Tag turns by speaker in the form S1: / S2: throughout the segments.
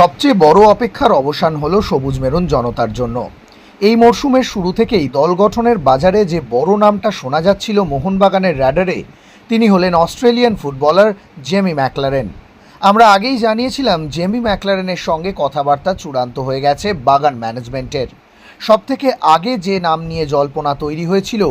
S1: সবচেয়ে বড় অপেক্ষার অবসান হল সবুজ মেরুন জনতার জন্য। এই মরশুমের শুরু থেকেই দল গঠনের বাজারে যে বড় নামটা শোনা যাচ্ছিল মোহনবাগানের র্যাডারে, তিনি হলেন অস্ট্রেলিয়ান ফুটবলার জেমি ম্যাকলারেন। আমরা আগেই জানিয়েছিলাম, জেমি ম্যাকলারেনের সঙ্গে কথাবার্তা চূড়ান্ত হয়ে গেছে বাগান ম্যানেজমেন্টের। সবথেকে আগে যে নাম নিয়ে জল্পনা তৈরি হয়েছিল,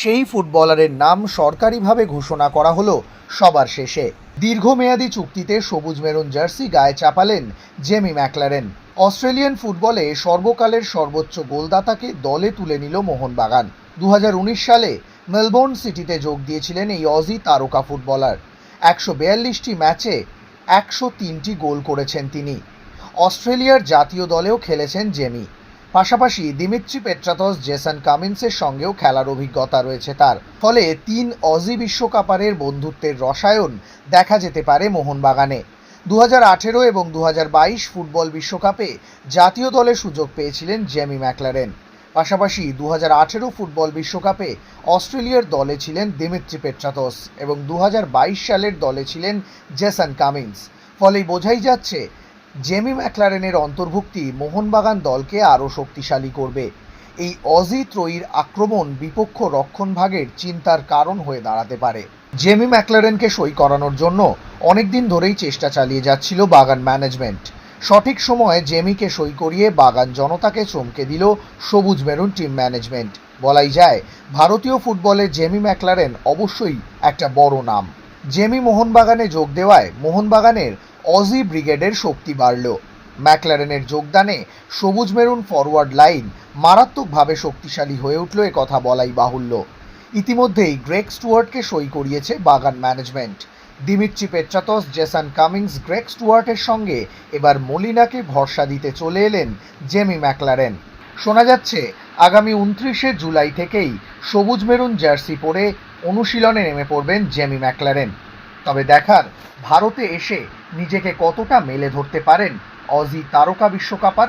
S1: সেই ফুটবলারের নাম সরকারিভাবে ঘোষণা করা হলো সবার শেষে। দীর্ঘমেয়াদী চুক্তিতে সবুজ মেরুন জার্সি গায়ে চাপালেন জেমি ম্যাকলারেন। অস্ট্রেলিয়ান ফুটবলে সর্বকালের সর্বোচ্চ গোলদাতাকে দলে তুলে নিল মোহনবাগান। দু হাজার উনিশ সালে মেলবোর্ন সিটিতে যোগ দিয়েছিলেন এই অজি তারকা ফুটবলার। একশো বিয়াল্লিশটি ম্যাচে একশো তিনটি গোল করেছেন তিনি। অস্ট্রেলিয়ার জাতীয় দলেও খেলেছেন জেমি। পাশাপাশি দিমিত্রি পেট্রাতস জেসন কামিন্সের সঙ্গেও খেলার অভিজ্ঞতা রয়েছে তার। ফলে তিন অজি বিশ্বকাপারের বন্ধুত্বের রসায়ন দেখা যেতে পারে মোহনবাগানে। দু হাজার আঠেরো এবং দু হাজার বাইশ ফুটবল বিশ্বকাপে জাতীয় দলে সুযোগ পেয়েছিলেন জেমি ম্যাকলারেন। পাশাপাশি দু আঠেরো ফুটবল বিশ্বকাপে অস্ট্রেলিয়ার দলে ছিলেন দিমিত্রি পেট্রাতস এবং দু হাজার বাইশ সালের দলে ছিলেন জেসন কামিন্স। ফলে বোঝাই যাচ্ছে জেমি ম্যাকলারেনের অন্তর্ভুক্তি মোহনবাগান দলকে আরও শক্তিশালী করবে। এই অজি ত্রয়ীর আক্রমণ বিপক্ষ রক্ষণভাগের চিন্তার কারণ হয়ে দাঁড়াতে পারে। জেমি ম্যাকলারেনকে সই করানোর জন্য অনেকদিন ধরেই চেষ্টা চালিয়ে যাচ্ছিল বাগান ম্যানেজমেন্ট। সঠিক সময়ে জেমিকে সই করিয়ে বাগান জনতাকে চমকে দিল সবুজ মেরুন টিম ম্যানেজমেন্ট। বলাই যায়, ভারতীয় ফুটবলে জেমি ম্যাকলারেন অবশ্যই একটা বড় নাম। জেমি মোহনবাগানে যোগ দেওয়ায় মোহনবাগানের অজি ব্রিগেডের শক্তি বাড়ল। ম্যাকলারেনের যোগদানে সবুজ মেরুন ফরওয়ার্ড লাইন মারাত্মকভাবে শক্তিশালী হয়ে উঠল কথা বলাই বাহুল্য। ইতিমধ্যেই গ্রেক স্টুয়ার্টকে সই করিয়েছে বাগান management. Dimitri Petratos, Jason Cummings Greg স্টুয়ার্টের সঙ্গে এবার মলিনাকে ভরসা দিতে চলে এলেন জেমি ম্যাকলারেন। শোনা যাচ্ছে, আগামী উনত্রিশে জুলাই থেকেই সবুজ মেরুন জার্সি পরে অনুশীলনে নেমে পড়বেন জেমি ম্যাকলারেন। তবে দেখার ভারতে এসে নিজেকে কতটা মেলে ধরতে পারেন অজি তারকা বিশ্বকাপার